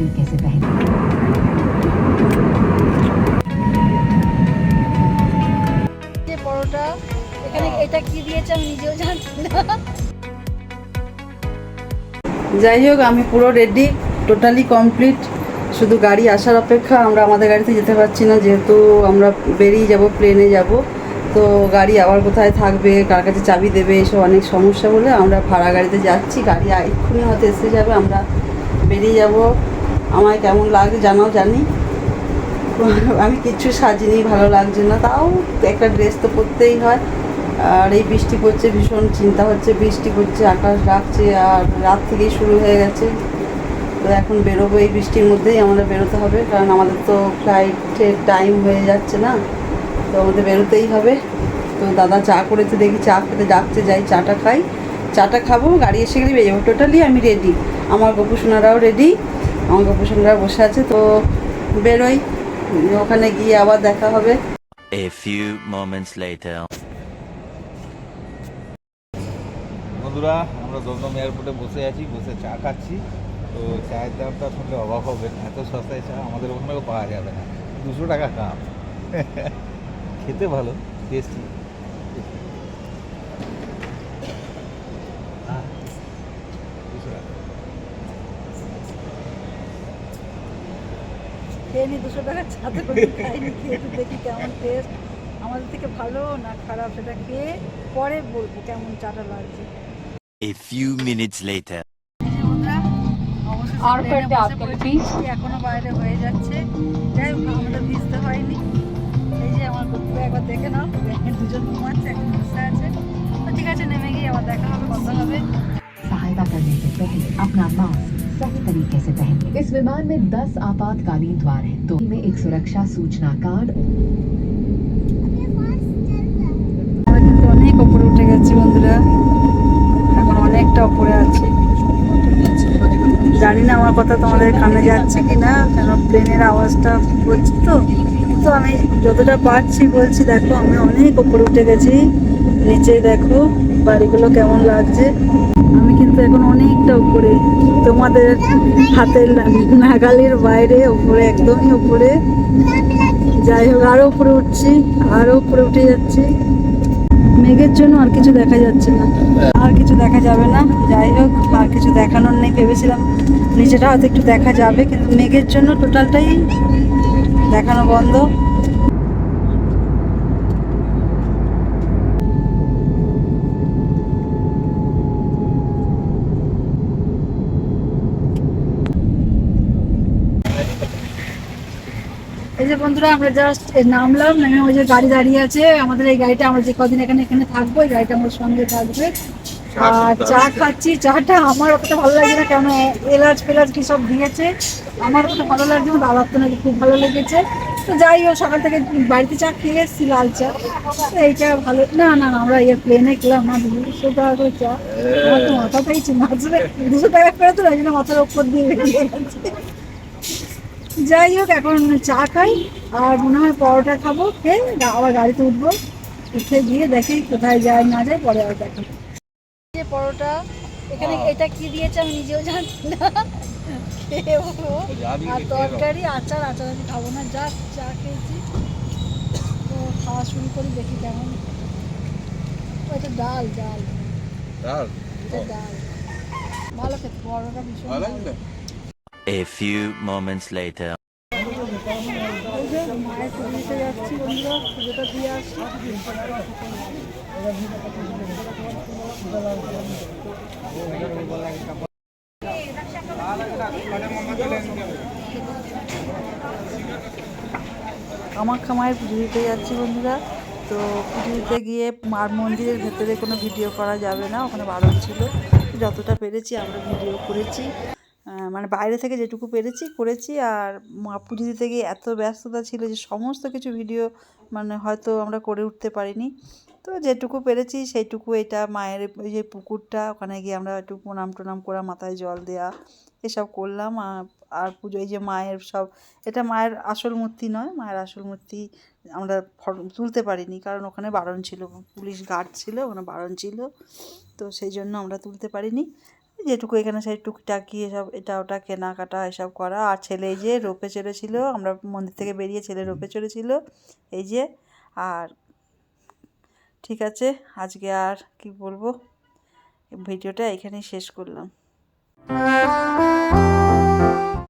तरीके से पहने যে পরোটা এখানে এটা কি দিয়েছে আমি নিজেও জানি না যাই হোক আমি পুরো রেডি টোটালি কমপ্লিট শুধু গাড়ি আসার অপেক্ষা আমরা আমাদের গাড়িতে যেতে পারছি না যেহেতু আমরা বেরিয়ে যাব প্লেনে যাব তো গাড়ি আবার কোথায় থাকবে কার কাছে চাবি দেবে এসব অনেক সমস্যা বলে আমরা ভাড়া গাড়িতে যাচ্ছি গাড়ি এক্ষুনি হয়তো এসে যাবে আমরা বেরিয়ে যাব আমায় কেমন লাগে জানাও, জানি। আমি কিচ্ছু সাজিনি, ভালো লাগছে না। তাও একটা ড্রেস তো পরতেই হয়। আর এই বৃষ্টি পড়ছে, ভীষণ চিন্তা হচ্ছে। বৃষ্টি পড়ছে, আকাশ ডাকছে, আর রাত থেকেই শুরু হয়ে গেছে। তো এখন বেরোবো এই বৃষ্টির মধ্যেই, আমাদের বেরোতে হবে। কারণ আমাদের তো ফ্লাইটের টাইম হয়ে যাচ্ছে না। তো আমাদের বেরোতেই হবে। তো দাদা চা করেছে, দেখি চা খেতে ডাকছে, যাই চাটা খাই। চাটা খাব, গাড়ি এসে গেলে বেরিয়ে টোটালি আমি রেডি আমার গোপুসোনারাও রেডি আমার গোপুসোনারা বসে আছে তো বেরোই। ওখানে গিয়ে আবার দেখা হবে। A few moments later. বন্ধুরা আমরা দমদম এয়ারপোর্টে বসে আছি বসে চা খাচ্ছি। তো চায়ের দামটা শুনলে অবাক হবেন এত সস্তায় চা আমাদের অন্যও পাওয়া যাবে না। দুশো টাকা কাপ খেতে ভালো টেস্টি খেয়ে নিই দুশো টাকার ছাতে করে খাইনি খেয়ে তো দেখি কেমন টেস্ট আমাদের থেকে ভালো না খারাপ সেটা খেয়ে পরে বলব কেমন চাটা লাগছে। A few minutes later. আর এখনও বাইরে হয়ে যাচ্ছে। যাই হোক আমাদের ভিজতে হয়নি। এই যে আমার বন্ধু একবার দেখে নাও দুজন ঘুমাচ্ছে এখন বসে আছে। ঠিক আছে নেমে গিয়ে আবার দেখা হবে কথা হবে। সহায়তা করতে আপনার মাস্ক सही तरीके से पहने इस विमान में 10 आपातकालीन द्वार हैं तो इनमें एक सुरक्षा सूचना कार्ड আমরা কিন্তু অনেক ওপরে উঠে গেছি বন্ধুরা এখন অনেকটা ওপরে আছি জানি না আমার কথা তোমাদের কানে যাচ্ছে কি না কেন প্লেনের আওয়াজটা বলছি তো তো আমি যতটা পারছি বলছি দেখো আমি অনেক ওপরে উঠে গেছি নিচে দেখো বাড়িগুলো কেমন লাগছে? আমি কিন্তু এখন অনেকটা উপরে। তোমাদের হাতের নাগালের বাইরে, উপরে, একদমই উপরে। যাই হোক আরও উপরে উঠছি আরও উপরে উঠে যাচ্ছি। মেঘের জন্য আর কিছু দেখা যাচ্ছে না। আর কিছু দেখা যাবে না। যাই হোক, আর কিছু দেখানোর নেই, ভেবেছিলাম নিচেটা হয়তো একটু দেখা যাবে, কিন্তু মেঘের জন্য টোটালটাই দেখানো বন্ধ। যে বন্ধুরা আমরা জাস্ট নামলাম নেমে ওই যে গাড়ি দাঁড়িয়ে আছে। আমাদের এই গাড়িটা আমরা যে কদিন এখানে এখানে থাকব এই গাড়িটা আমার সঙ্গে থাকবে। আর চা খাচ্ছি। চাটা আমার অতটা ভালো লাগে না কেন এলাচ ফেলাচ কি সব দিয়েছে। আমার অতটা ভালো লাগছে না দাদার তো নাকি খুব ভালো লেগেছে। তো যাই হোক সকাল থেকে বাড়িতে চা খেয়ে এসেছি লাল চা। তো এইটা ভালো না না না, আমরা এই প্লেনে খেলাম না দুশো টাকা করে চা। আমার তো মাথা পেয়েছি মাঝে দুশো টাকা করে তো জন্য মাথার ওপর দিয়ে বেরিয়ে গেছে। যাই হোক এখন চা খাই আর মনে হয় পরোটা খাব খেয়ে আবার গাড়িতে উঠবো। উঠে গিয়ে দেখি কোথায় যায় না যায় পরে আবার দেখি যে পরোটা এখানে এটা কি দিয়েছে আমি নিজেও জানি না। আর। তরকারি আচার আচার আমি খাব না যা চা খেয়েছি। তো খাওয়া শুরু করি দেখি কেমন। ওইটা ডাল ডাল। ডাল? ডাল। ভালো খেতে পরোটা ভীষণ? A few moments later. মায়ের আমার খামায় পুজো দিতে যাচ্ছি বন্ধুরা। তো পুজো দিতে গিয়ে মার মন্দিরের ভেতরে কোনো ভিডিও করা যাবে না, ওখানে বারণ ছিল। যতটা পেরেছি আমরা ভিডিও করেছি। মানে বাইরে থেকে যেটুকু পেরেছি, করেছি। আর পুজো দিতে গিয়ে এত ব্যস্ততা ছিল যে সমস্ত কিছু ভিডিও মানে হয়তো আমরা করে উঠতে পারিনি। তো যেটুকু পেরেছি সেইটুকু এটা মায়ের যে পুকুরটা, ওখানে গিয়ে আমরা একটু প্রণাম টনাম করা মাথায় জল দেওয়া এসব করলাম। আর আর পুজো, এই যে মায়ের সব, এটা মায়ের আসল মূর্তি নয়, মায়ের আসল মূর্তি আমরা ফটো, তুলতে পারিনি। কারণ ওখানে বারণ ছিল, পুলিশ গার্ড ছিল, ওখানে বারণ ছিল। তো সেই জন্য আমরা তুলতে পারিনি। যেটুকু এখানে সেই টুকটাকি এসব এটা ওটা কেনাকাটা এসব করা। আর ছেলে এই যে রোপে চড়েছিল আমরা মন্দির থেকে বেরিয়ে ছেলে রোপে চড়েছিল এই যে। আর ঠিক আছে আজকে আর কি বলব? ভিডিওটা এখানেই শেষ করলাম।